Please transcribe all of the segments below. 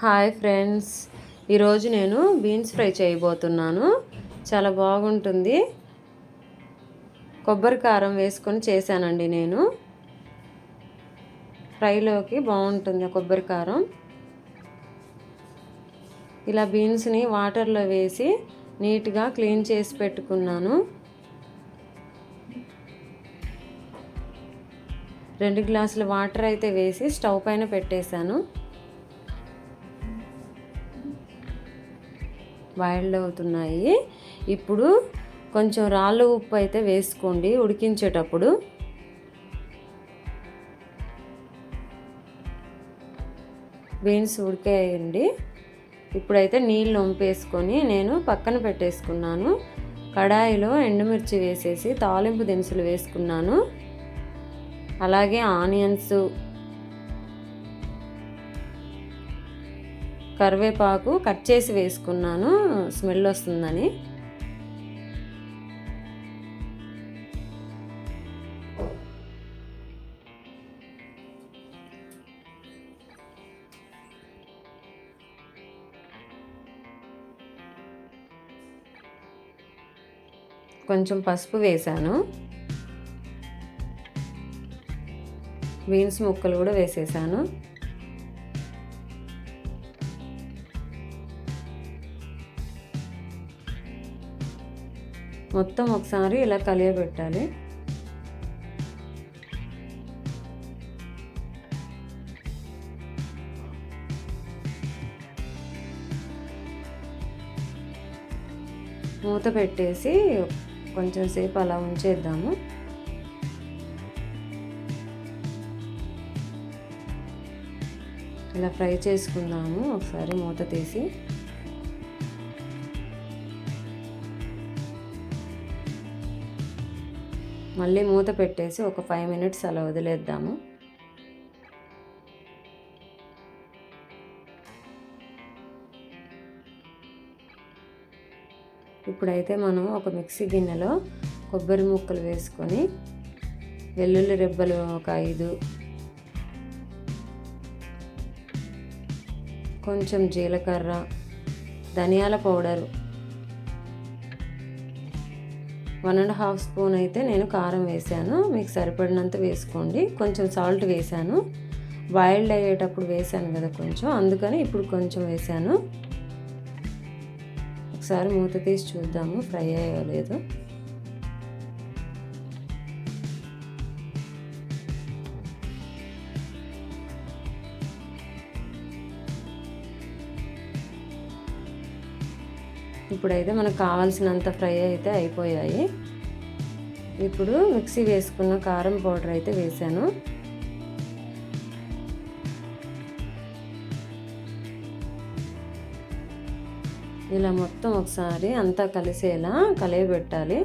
Hi friends. ఈరోజు నేను beans fry చేయబోతున్నాను. చాలా బాగుంటుంది. కొబ్బరి కారం వేసుకొని చేశానండి నేను. ఫ్రైలోకి బాగుంటుంది కొబ్బరి కారం. ఇలా బీన్స్ని వాటర్లో వేసి నీట్గా క్లీన్ చేసి పెట్టుకున్నాను. రెండు గ్లాసుల వాటర్ అయితే వేసి స్టవ్ పైన పెట్టేశాను. బాయిల్డ్ అవుతున్నాయి. ఇప్పుడు కొంచెం రాళ్ళు ఉప్పు అయితే వేసుకోండి ఉడికించేటప్పుడు. బీన్స్ ఉడికేయండి. ఇప్పుడైతే నీళ్ళు వంపేసుకొని నేను పక్కన పెట్టేసుకున్నాను. కడాయిలో ఎండుమిర్చి వేసేసి తాలింపు దినుసులు వేసుకున్నాను. అలాగే ఆనియన్స్ కరివేపాకు కట్ చేసి వేసుకున్నాను. స్మెల్ వస్తుందని. కొంచెం పసుపు వేసాను బీన్స్ ముక్కలు కూడా వేసేసాను. మొత్తం ఒకసారి ఇలా కలియబెట్టాలి. మూత పెట్టేసి కొంచెం సేపు అలా ఉంచేద్దాము. ఇలా ఫ్రై చేసుకుందాము. ఒకసారి మూత తీసి మళ్ళీ మూత పెట్టేసి ఒక ఫైవ్ మినిట్స్ అలా వదిలేద్దాము. ఇప్పుడైతే మనం ఒక మిక్సీ గిన్నెలో కొబ్బరి ముక్కలు వేసుకొని వెల్లుల్లి రెబ్బలు ఒక ఐదు కొంచెం జీలకర్ర ధనియాల powder one and half spoon అయితే నేను కారం వేసాను. మీకు సరిపడినంత వేసుకోండి. కొంచెం సాల్ట్ వేసాను. బాయిల్డ్ అయ్యేటప్పుడు వేసాను కదా కొంచెం. అందుకని ఇప్పుడు కొంచెం వేసాను. ఒకసారి మూత తీసి చూద్దాము. ఫ్రై అయ్యో లేదు. ఇప్పుడైతే మనకు కావాల్సినంత ఫ్రై అయితే అయిపోయాయి. ఇప్పుడు మిక్సీ వేసుకున్న కారం పౌడర్ అయితే వేసాను ఇలా మొత్తం ఒకసారి అంతా కలిసేలా కలియబెట్టాలి.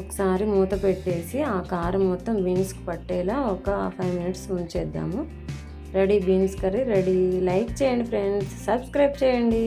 ఒకసారి మూత పెట్టేసి ఆ కారం మొత్తం బీన్స్కి పట్టేలా ఒక five minutes ఉంచేద్దాము. Ready beans curry ready like చేయండి ఫ్రెండ్స్ సబ్స్క్రైబ్ చేయండి.